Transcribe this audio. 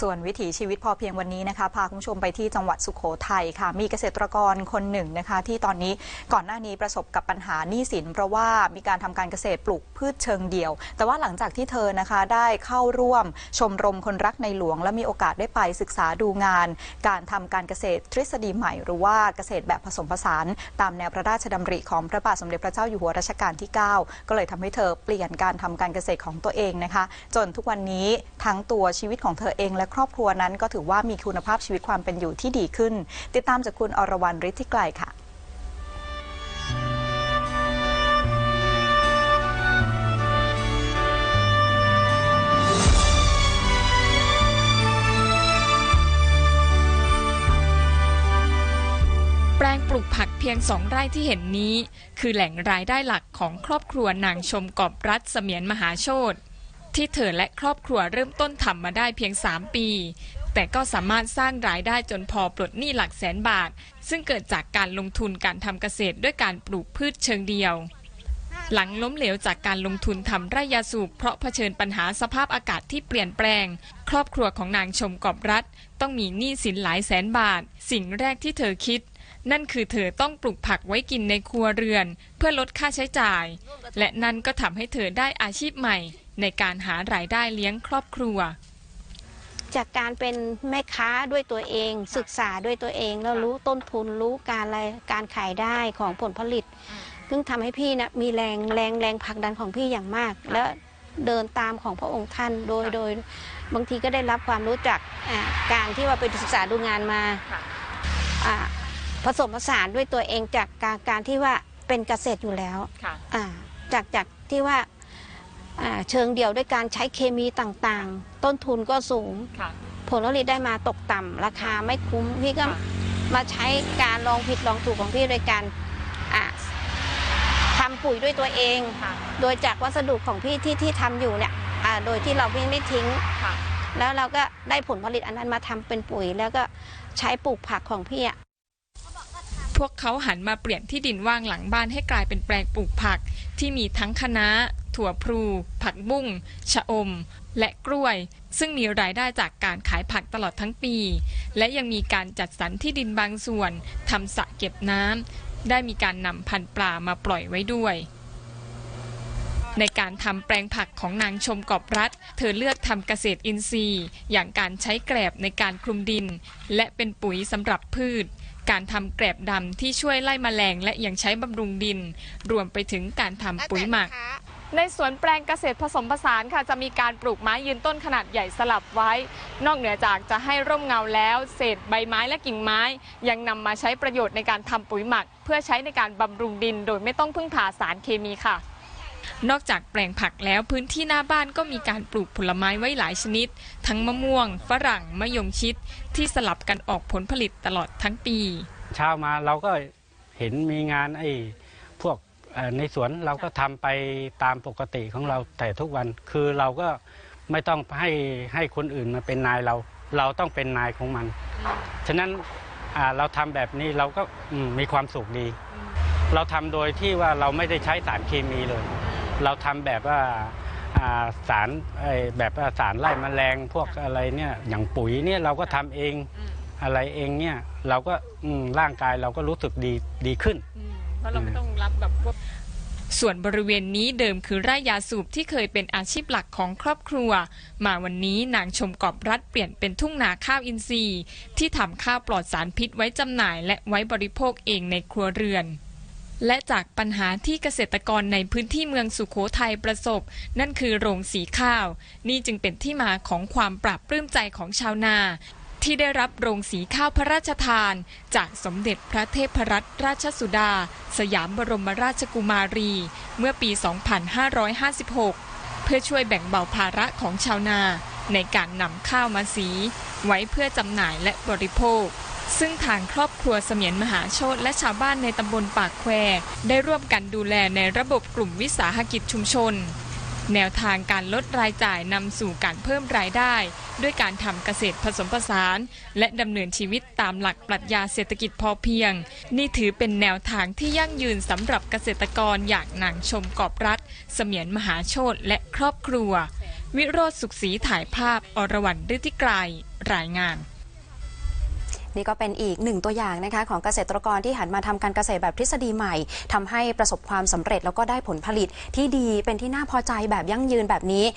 ส่วนวิถีชีวิตพอเพียงวันนี้นะคะพาคุณผู้ชมไปที่จังหวัดสุขโขทัยค่ะ มีเกษตรกรคนหนึ่งนะคะ ที่ตอนนี้ก่อนหน้านี้ประสบกับปัญหาหนี้สิน เพราะว่ามีการทำการเกษตรปลูกพืชเชิงเดี่ยว แต่ว่าหลังจากที่เธอนะคะได้เข้าร่วมชมรมคนรักในหลวง และมีโอกาสได้ไปศึกษาดูงาน การทำการเกษตรทฤษฎีใหม่ หรือว่าเกษตรแบบผสมผสาน ตามแนวพระราชดำริของพระบาทสมเด็จพระเจ้าอยู่หัวรัชกาลที่ 9 ก็เลยทำให้เธอเปลี่ยนการทำการเกษตรของตัวเองนะคะ จนทุกวันนี้ทั้งตัวชีวิตของเธอเองและครอบครัวนั้นก็ถือว่ามีคุณภาพชีวิตความเป็นอยู่ที่ดีขึ้น ติดตามจากคุณอรวรรณฤทธิไกลค่ะแปลงปลูกผักเพียงสองไร่ที่เห็นนี้ คือแหล่งรายได้หลักของครอบครัวนางชมกอบรัฐเสมียนมหาโชต ที่เธอและครอบครัวเริ่มต้นทำมาได้เพียง 3 ปี แต่ก็สามารถสร้างรายได้จนพอปลดหนี้หลักแสนบาท ซึ่งเกิดจากการลงทุนการทำเกษตรด้วยการปลูกพืชเชิงเดียว หลังล้มเหลวจากการลงทุนทำไร่ยาสูบเพราะเผชิญปัญหาสภาพอากาศที่เปลี่ยนแปลง ครอบครัวของนางชมกอบรัฐ ต้องมีหนี้สินหลายแสนบาท สิ่งแรกที่เธอคิดนั่นคือเธอต้องปลูกผักไว้กินในครัวเรือน เพื่อลดค่าใช้จ่าย และนั่นก็ทำให้เธอได้อาชีพใหม่ในการหารายได้เลี้ยงครอบครัว จากการเป็นแม่ค้าด้วยตัวเอง ศึกษาด้วยตัวเอง แล้วรู้ต้นทุนรู้การอะไรการขายได้ของผลผลิต ซึ่งทำให้พี่นะมีแรงแรงแรงผลักดันของพี่อย่างมาก แล้วเดินตามของพระองค์ท่านโดยโดย บางทีก็ได้รับความรู้จักอ่าการที่ว่าไปศึกษาดูงานมาอ่าผสมผสานด้วยตัวเองจากการการที่ว่าเป็นเกษตรอยู่แล้วอ่าจากจากที่ว่าอ่า เชิงเดี่ยวด้วยการใช้เคมีต่างๆ ต้นทุนก็สูง ผลผลิตได้มาตกต่ำราคาไม่คุ้มพี่ก็ค่ะมาใช้การลองผิดลองถูกของพี่โดยการอ่าทำปุ๋ยด้วยตัวเอง โดยจากวัสดุของพี่ที่ที่ทำอยู่เนี่ยอ่าโดยที่เราไม่ไม่ทิ้ง แล้วเราก็ได้ผลผลิตอันนั้นมาทำเป็นปุ๋ย แล้วก็ใช้ปลูกผักของพี่อะพวกเขาหันมาเปลี่ยนที่ดินว่างหลังบ้านให้กลายเป็นแปลงปลูกผัก ที่มีทั้งคะน้า ถั่วพลู ผักบุ้ง ชะอม และกล้วย ซึ่งมีรายได้จากการขายผักตลอดทั้งปี และยังมีการจัดสรรที่ดินบางส่วนทำสระเก็บน้ำได้มีการนำพันธุ์ปลามาปล่อยไว้ด้วยในการทำแปลงผักของนางชมกอบรัฐ เธอเลือกทำเกษตรอินทรีย์ อย่างการใช้แกลบในการคลุมดิน และเป็นปุ๋ยสำหรับพืช การทำแกลบดำที่ช่วยไล่แมลงและยังใช้บำรุงดิน รวมไปถึงการทำปุ๋ยหมัก ในสวนแปลงเกษตรผสมผสานค่ะจะมีการปลูกไม้ยืนต้นขนาดใหญ่สลับไว้ นอกเหนือจากจะให้ร่มเงาแล้ว เศษใบไม้และกิ่งไม้ ยังนำมาใช้ประโยชน์ในการทำปุ๋ยหมัก เพื่อใช้ในการบำรุงดิน โดยไม่ต้องพึ่งพาสารเคมีค่ะ นอกจากแปลงผักแล้วพื้นที่หน้าบ้านก็มีการปลูกผลไม้ไว้หลายชนิด ทั้งมะม่วง ฝรั่งมะยงชิด ที่สลับกันออกผลผลิตตลอดทั้งปี เช้ามาเราก็เห็นมีงานไอ้พวกเอ่อ ในสวนเราก็ทำไปตามปกติของเราแต่ทุกวันคือเราก็ไม่ต้องให้ให้คนอื่นมาเป็นนายเรา เราต้องเป็นนายของมัน ฉะนั้นอ่าเราทำแบบนี้เราก็อืมมีความสุขดี เราทำโดยที่ว่าเราไม่ได้ใช้สารเคมีเลย เราทำแบบว่าอ่าสารไอ้แบบว่าสารไล่แมลงพวกอะไรเนี่ยอย่างปุ๋ยเนี่ยเราก็ทำเองอะไรเองเนี่ยเราก็อืมร่างกายเราก็รู้สึกดีดีขึ้น เพราะเราไม่ต้องรับแบบพวกส่วนบริเวณนี้เดิมคือไร่ยาสูบที่เคยเป็นอาชีพหลักของครอบครัว มาวันนี้นางชมกอบรัฐเปลี่ยนเป็นทุ่งนาข้าวอินทรีย์ ที่ทำข้าวปลอดสารพิษไว้จำหน่าย และไว้บริโภคเองในครัวเรือน และจากปัญหาที่เกษตรกรในพื้นที่เมืองสุขโขทัยประสบ นั่นคือโรงสีข้าว นี่จึงเป็นที่มาของความปราบปลื้มใจของชาวนา ที่ได้รับโรงสีข้าวพระราชทาน จากสมเด็จพระเทพรัตนราชสุดา สยามบรมราชกุมารี เมื่อปี 2556 เพื่อช่วยแบ่งเบาภาระของชาวนาในการนำข้าวมาสี ไว้เพื่อจำหน่ายและบริโภค ซึ่งทางครอบครัวเสมียนมหาโชตและชาวบ้านในตำบลปากแคว ได้ร่วมกันดูแลในระบบกลุ่มวิสาหกิจชุมชน แนวทางการลดรายจ่ายนำสู่การเพิ่มรายได้ ด้วยการทำเกษตรผสมผสาน และดำเนินชีวิตตามหลักปรัชญาเศรษฐกิจพอเพียง นี่ถือเป็นแนวทางที่ยั่งยืนสำหรับเกษตรกรอย่างนางชมกอบรัฐ เสมียนมหาโชตและครอบครัว วิโรธสุขศรีถ่ายภาพ อรวรรณฤทธิไกรรายงาน นี่ก็เป็นอีกหนึ่งตัวอย่างนะคะของเกษตรกรที่หันมาทำการเกษตรแบบทฤษฎีใหม่ทำให้ประสบความสำเร็จแล้วก็ได้ผลผลิตที่ดีเป็นที่น่าพอใจแบบยั่งยืนแบบนี้